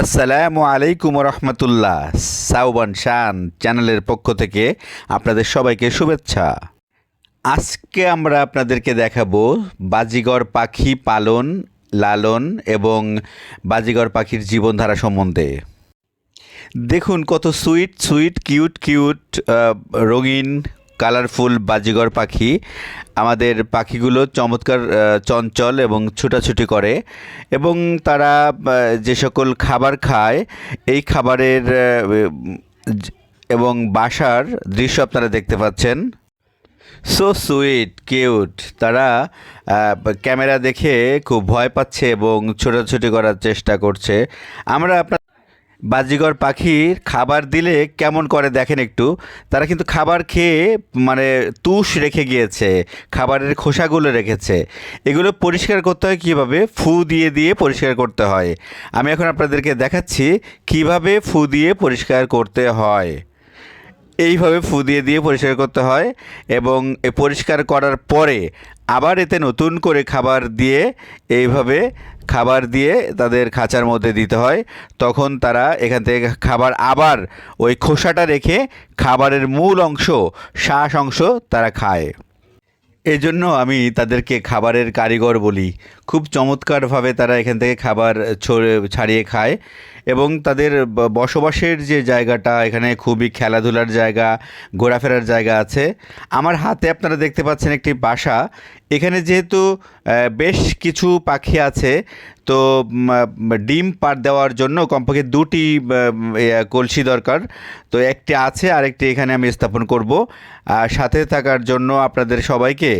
আসসালামু আলাইকুম রহমতুল্লাহ সাউবান শান চ্যানেলের পক্ষ থেকে আপনাদের সবাইকে শুভেচ্ছা। আজকে আমরা আপনাদেরকে দেখাবো বাজিগর পাখি পালন, লালন এবং বাজিগর পাখির জীবনধারা সম্বন্ধে। দেখুন কত সুইট সুইট, কিউট কিউট রঙিন কালারফুল বাজিগর পাখি। আমাদের পাখিগুলো চমৎকার চঞ্চল এবং ছুটাছুটি করে এবং তারা যে সকল খাবার খায়, এই খাবারের এবং বাসার দৃশ্য আপনারা দেখতে পাচ্ছেন। সো সুইট কিউট তারা ক্যামেরা দেখে খুব ভয় পাচ্ছে এবং ছোটাছুটি করার চেষ্টা করছে। আমরা আপনার বাজিগর পাখির খাবার দিলে কেমন করে দেখেন একটু? তারা কিন্তু খাবার খেয়ে মানে তুষ রেখে গিয়েছে, খাবারের খোসাগুলো রেখেছে। এগুলো পরিষ্কার করতে হয় কীভাবে? ফু দিয়ে দিয়ে পরিষ্কার করতে হয়। আমি এখন আপনাদেরকে দেখাচ্ছি কীভাবে ফু দিয়ে পরিষ্কার করতে হয়। এইভাবে ফু দিয়ে দিয়ে পরিষ্কার করতে হয় এবং এ পরিষ্কার করার পরে আবার এতে নতুন করে খাবার দিয়ে এইভাবে খাবার দিয়ে তাদের খাঁচার মধ্যে দিতে হয়। তখন তারা এখান থেকে খাবার আবার ওই খোসাটা রেখে খাবারের মূল অংশ, শ্বাস অংশ তারা খায়। এই জন্য আমি তাদেরকে খাবারের কারিগর বলি। খুব চমৎকারভাবে তারা এখান থেকে খাবার ছাড়িয়ে খায় এবং তাদের বসবাসের যে জায়গাটা, এখানে খুবই খেলাধুলার জায়গা, ঘোরাফেরার জায়গা আছে। আমার হাতে আপনারা দেখতে পাচ্ছেন একটি বাসা। এখানে যেহেতু বেশ কিছু পাখি আছে তো ডিম পার দেওয়ার জন্য কমপক্ষে দুটি কলসি দরকার। তো একটি আছে, আরেকটি এখানে আমি স্থাপন করব। আর সাথে থাকার জন্য আপনাদের সবাইকে